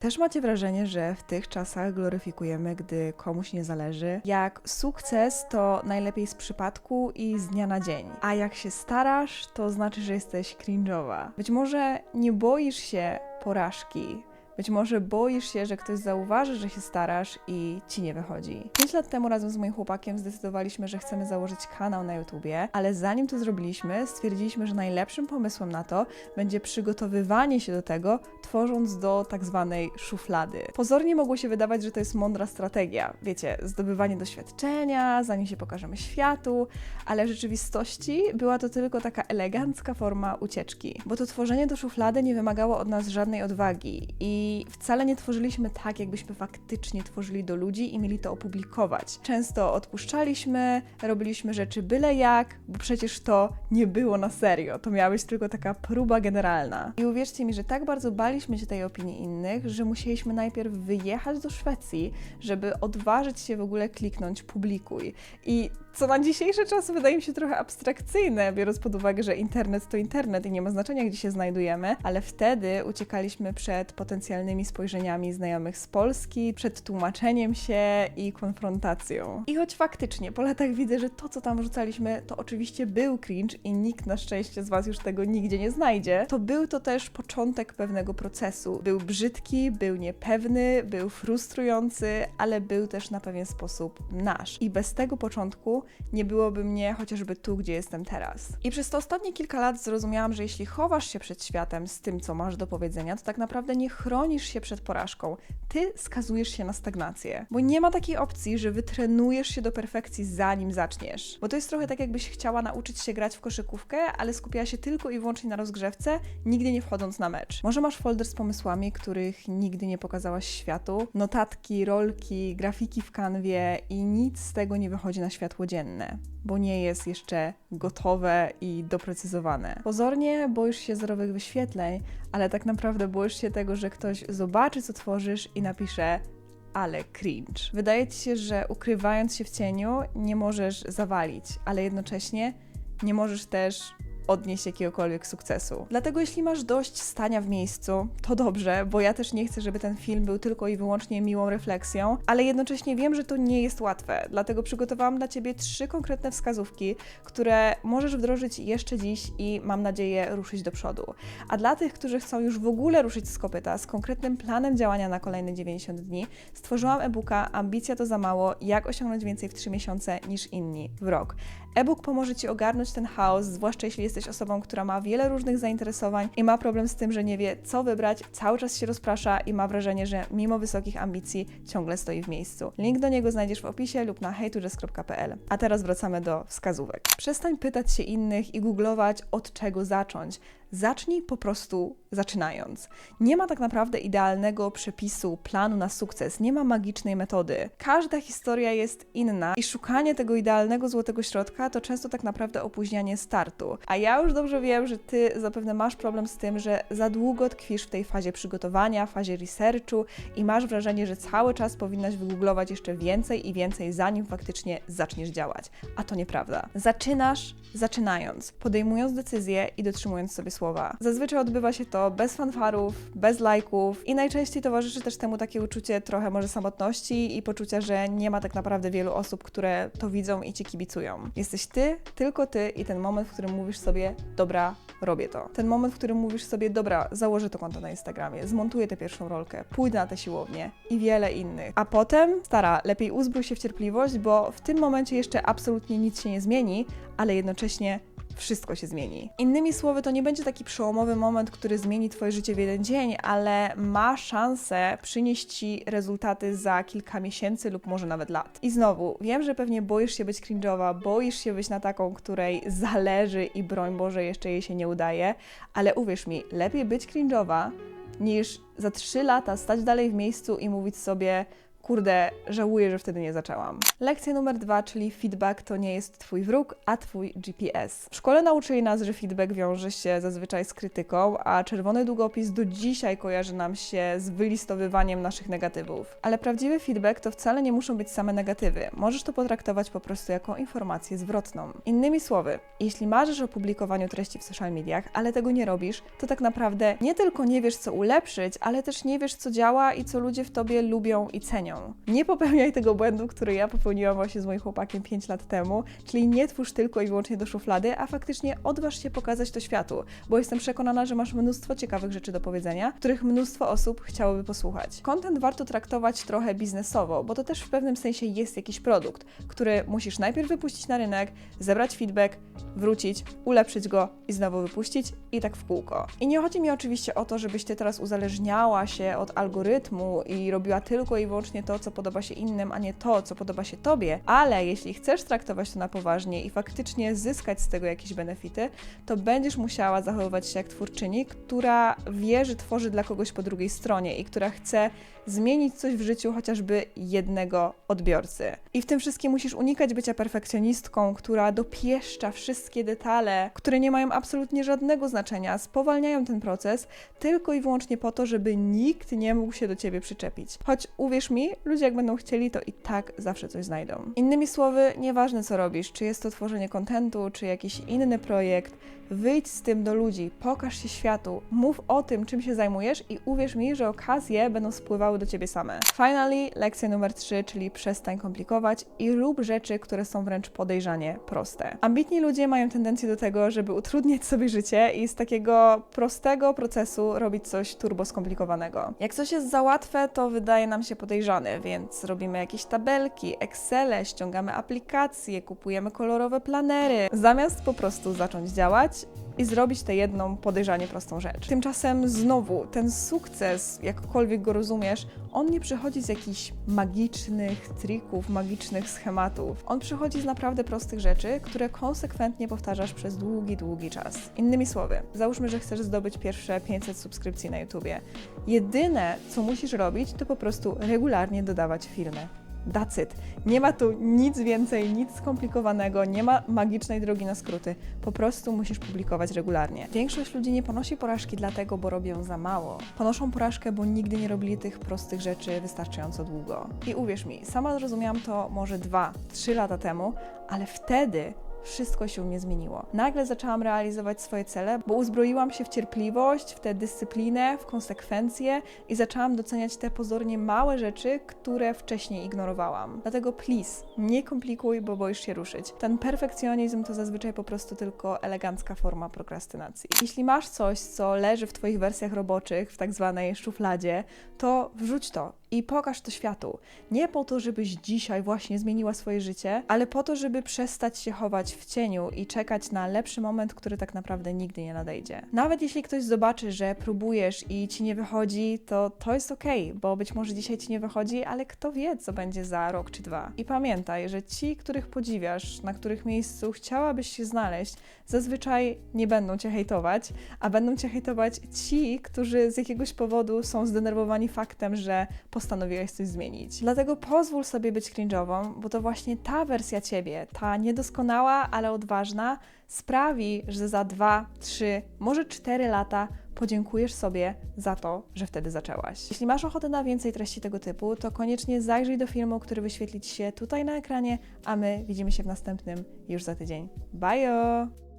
Też macie wrażenie, że w tych czasach gloryfikujemy, gdy komuś nie zależy. Jak sukces to najlepiej z przypadku i z dnia na dzień. A jak się starasz, to znaczy, że jesteś cringe'owa. Być może nie boisz się porażki, być może boisz się, że ktoś zauważy, że się starasz i ci nie wychodzi. Pięć lat temu razem z moim chłopakiem zdecydowaliśmy, że chcemy założyć kanał na YouTubie, ale zanim to zrobiliśmy, stwierdziliśmy, że najlepszym pomysłem na to będzie przygotowywanie się do tego, tworząc do tak zwanej szuflady. Pozornie mogło się wydawać, że to jest mądra strategia. Wiecie, zdobywanie doświadczenia, zanim się pokażemy światu, ale w rzeczywistości była to tylko taka elegancka forma ucieczki, bo to tworzenie do szuflady nie wymagało od nas żadnej odwagi i wcale nie tworzyliśmy tak, jakbyśmy faktycznie tworzyli do ludzi i mieli to opublikować. Często odpuszczaliśmy, robiliśmy rzeczy byle jak, bo przecież to nie było na serio. To miała być tylko taka próba generalna. I uwierzcie mi, że tak bardzo baliśmy się tej opinii innych, że musieliśmy najpierw wyjechać do Szwecji, żeby odważyć się w ogóle kliknąć publikuj. I co na dzisiejsze czasy wydaje mi się trochę abstrakcyjne, biorąc pod uwagę, że internet to internet i nie ma znaczenia, gdzie się znajdujemy, ale wtedy uciekaliśmy przed potencjalnymi spojrzeniami znajomych z Polski, przed tłumaczeniem się i konfrontacją. I choć faktycznie po latach widzę, że to, co tam rzucaliśmy, to oczywiście był cringe i nikt na szczęście z Was już tego nigdzie nie znajdzie, to był to też początek pewnego procesu. Był brzydki, był niepewny, był frustrujący, ale był też na pewien sposób nasz. I bez tego początku nie byłoby mnie chociażby tu, gdzie jestem teraz. I przez te ostatnie kilka lat zrozumiałam, że jeśli chowasz się przed światem z tym, co masz do powiedzenia, to tak naprawdę nie chronisz się przed porażką. Ty skazujesz się na stagnację. Bo nie ma takiej opcji, że wytrenujesz się do perfekcji zanim zaczniesz. Bo to jest trochę tak, jakbyś chciała nauczyć się grać w koszykówkę, ale skupiała się tylko i wyłącznie na rozgrzewce, nigdy nie wchodząc na mecz. Może masz folder z pomysłami, których nigdy nie pokazałaś światu, notatki, rolki, grafiki w kanwie i nic z tego nie wychodzi na światło dzienne, bo nie jest jeszcze gotowe i doprecyzowane. Pozornie boisz się zerowych wyświetleń, ale tak naprawdę boisz się tego, że ktoś zobaczy, co tworzysz i napisze ale cringe. Wydaje ci się, że ukrywając się w cieniu nie możesz zawalić, ale jednocześnie nie możesz też odnieść jakiegokolwiek sukcesu. Dlatego jeśli masz dość stania w miejscu, to dobrze, bo ja też nie chcę, żeby ten film był tylko i wyłącznie miłą refleksją, ale jednocześnie wiem, że to nie jest łatwe. Dlatego przygotowałam dla Ciebie trzy konkretne wskazówki, które możesz wdrożyć jeszcze dziś i mam nadzieję ruszyć do przodu. A dla tych, którzy chcą już w ogóle ruszyć z kopyta z konkretnym planem działania na kolejne 90 dni, stworzyłam e-booka Ambicja to za mało, jak osiągnąć więcej w 3 miesiące niż inni w rok. E-book pomoże Ci ogarnąć ten chaos, zwłaszcza jeśli jesteś osobą, która ma wiele różnych zainteresowań i ma problem z tym, że nie wie, co wybrać, cały czas się rozprasza i ma wrażenie, że mimo wysokich ambicji ciągle stoi w miejscu. Link do niego znajdziesz w opisie lub na hejtujess.pl. A teraz wracamy do wskazówek. Przestań pytać się innych i googlować, od czego zacząć. Zacznij po prostu zaczynając. Nie ma tak naprawdę idealnego przepisu, planu na sukces, nie ma magicznej metody. Każda historia jest inna i szukanie tego idealnego złotego środka to często tak naprawdę opóźnianie startu. A ja już dobrze wiem, że ty zapewne masz problem z tym, że za długo tkwisz w tej fazie przygotowania, fazie researchu i masz wrażenie, że cały czas powinnaś wygooglować jeszcze więcej i więcej, zanim faktycznie zaczniesz działać. A to nieprawda. Zaczynasz zaczynając, podejmując decyzje i dotrzymując sobie słowa. Zazwyczaj odbywa się to bez fanfarów, bez lajków i najczęściej towarzyszy też temu takie uczucie trochę może samotności i poczucia, że nie ma tak naprawdę wielu osób, które to widzą i ci kibicują. Jesteś ty, tylko ty i ten moment, w którym mówisz sobie, dobra, robię to. Ten moment, w którym mówisz sobie, dobra, założę to konto na Instagramie, zmontuję tę pierwszą rolkę, pójdę na tę siłownię i wiele innych. A potem, stara, lepiej uzbrój się w cierpliwość, bo w tym momencie jeszcze absolutnie nic się nie zmieni, ale jednocześnie wszystko się zmieni. Innymi słowy, to nie będzie taki przełomowy moment, który zmieni Twoje życie w jeden dzień, ale ma szansę przynieść Ci rezultaty za kilka miesięcy lub może nawet lat. I znowu, wiem, że pewnie boisz się być cringe'owa, boisz się być na taką, której zależy i broń Boże jeszcze jej się nie udaje, ale uwierz mi, lepiej być cringe'owa niż za trzy lata stać dalej w miejscu i mówić sobie kurde, żałuję, że wtedy nie zaczęłam. Lekcja numer dwa, czyli feedback to nie jest twój wróg, a twój GPS. W szkole nauczyli nas, że feedback wiąże się zazwyczaj z krytyką, a czerwony długopis do dzisiaj kojarzy nam się z wylistowywaniem naszych negatywów. Ale prawdziwy feedback to wcale nie muszą być same negatywy. Możesz to potraktować po prostu jako informację zwrotną. Innymi słowy, jeśli marzysz o publikowaniu treści w social mediach, ale tego nie robisz, to tak naprawdę nie tylko nie wiesz, co ulepszyć, ale też nie wiesz, co działa i co ludzie w tobie lubią i cenią. Nie popełniaj tego błędu, który ja popełniłam właśnie z moim chłopakiem 5 lat temu, czyli nie twórz tylko i wyłącznie do szuflady, a faktycznie odważ się pokazać to światu, bo jestem przekonana, że masz mnóstwo ciekawych rzeczy do powiedzenia, których mnóstwo osób chciałoby posłuchać. Content warto traktować trochę biznesowo, bo to też w pewnym sensie jest jakiś produkt, który musisz najpierw wypuścić na rynek, zebrać feedback, wrócić, ulepszyć go i znowu wypuścić i tak w kółko. I nie chodzi mi oczywiście o to, żebyś ty teraz uzależniała się od algorytmu i robiła tylko i wyłącznie to, co podoba się innym, a nie to, co podoba się tobie, ale jeśli chcesz traktować to na poważnie i faktycznie zyskać z tego jakieś benefity, to będziesz musiała zachowywać się jak twórczyni, która wie, że tworzy dla kogoś po drugiej stronie i która chce zmienić coś w życiu chociażby jednego odbiorcy. I w tym wszystkim musisz unikać bycia perfekcjonistką, która dopieszcza wszystkie detale, które nie mają absolutnie żadnego znaczenia, spowalniają ten proces tylko i wyłącznie po to, żeby nikt nie mógł się do ciebie przyczepić. Choć uwierz mi, ludzie jak będą chcieli, to i tak zawsze coś znajdą. Innymi słowy, nieważne co robisz, czy jest to tworzenie kontentu, czy jakiś inny projekt, wyjdź z tym do ludzi, pokaż się światu, mów o tym, czym się zajmujesz i uwierz mi, że okazje będą spływały do ciebie same. Finally, lekcja numer 3, czyli przestań komplikować i rób rzeczy, które są wręcz podejrzanie proste. Ambitni ludzie mają tendencję do tego, żeby utrudniać sobie życie i z takiego prostego procesu robić coś turbo skomplikowanego. Jak coś jest za łatwe, to wydaje nam się podejrzane, więc robimy jakieś tabelki, Excele, ściągamy aplikacje, kupujemy kolorowe planery, zamiast po prostu zacząć działać i zrobić tę jedną podejrzanie prostą rzecz. Tymczasem znowu ten sukces, jakkolwiek go rozumiesz, on nie przychodzi z jakichś magicznych trików, magicznych schematów. On przychodzi z naprawdę prostych rzeczy, które konsekwentnie powtarzasz przez długi, długi czas. Innymi słowy, załóżmy, że chcesz zdobyć pierwsze 500 subskrypcji na YouTubie. Jedyne, co musisz robić, to po prostu regularnie dodawać filmy. That's. Nie ma tu nic więcej, nic skomplikowanego, nie ma magicznej drogi na skróty. Po prostu musisz publikować regularnie. Większość ludzi nie ponosi porażki dlatego, bo robią za mało. Ponoszą porażkę, bo nigdy nie robili tych prostych rzeczy wystarczająco długo. I uwierz mi, sama zrozumiałam to może dwa, trzy lata temu, ale wtedy wszystko się u mnie zmieniło. Nagle zaczęłam realizować swoje cele, bo uzbroiłam się w cierpliwość, w tę dyscyplinę, w konsekwencje i zaczęłam doceniać te pozornie małe rzeczy, które wcześniej ignorowałam. Dlatego please, nie komplikuj, bo boisz się ruszyć. Ten perfekcjonizm to zazwyczaj po prostu tylko elegancka forma prokrastynacji. Jeśli masz coś, co leży w Twoich wersjach roboczych, w tak zwanej szufladzie, to wrzuć to i pokaż to światu. Nie po to, żebyś dzisiaj właśnie zmieniła swoje życie, ale po to, żeby przestać się chować w cieniu i czekać na lepszy moment, który tak naprawdę nigdy nie nadejdzie. Nawet jeśli ktoś zobaczy, że próbujesz i ci nie wychodzi, to to jest okej, bo być może dzisiaj ci nie wychodzi, ale kto wie, co będzie za rok czy dwa. I pamiętaj, że ci, których podziwiasz, na których miejscu chciałabyś się znaleźć, zazwyczaj nie będą cię hejtować, a będą cię hejtować ci, którzy z jakiegoś powodu są zdenerwowani faktem, że postanowiłeś coś zmienić. Dlatego pozwól sobie być cringe'ową, bo to właśnie ta wersja ciebie, ta niedoskonała, ale odważna, sprawi, że za dwa, trzy, może cztery lata podziękujesz sobie za to, że wtedy zaczęłaś. Jeśli masz ochotę na więcej treści tego typu, to koniecznie zajrzyj do filmu, który wyświetli Ci się tutaj na ekranie, a my widzimy się w następnym już za tydzień. Bye!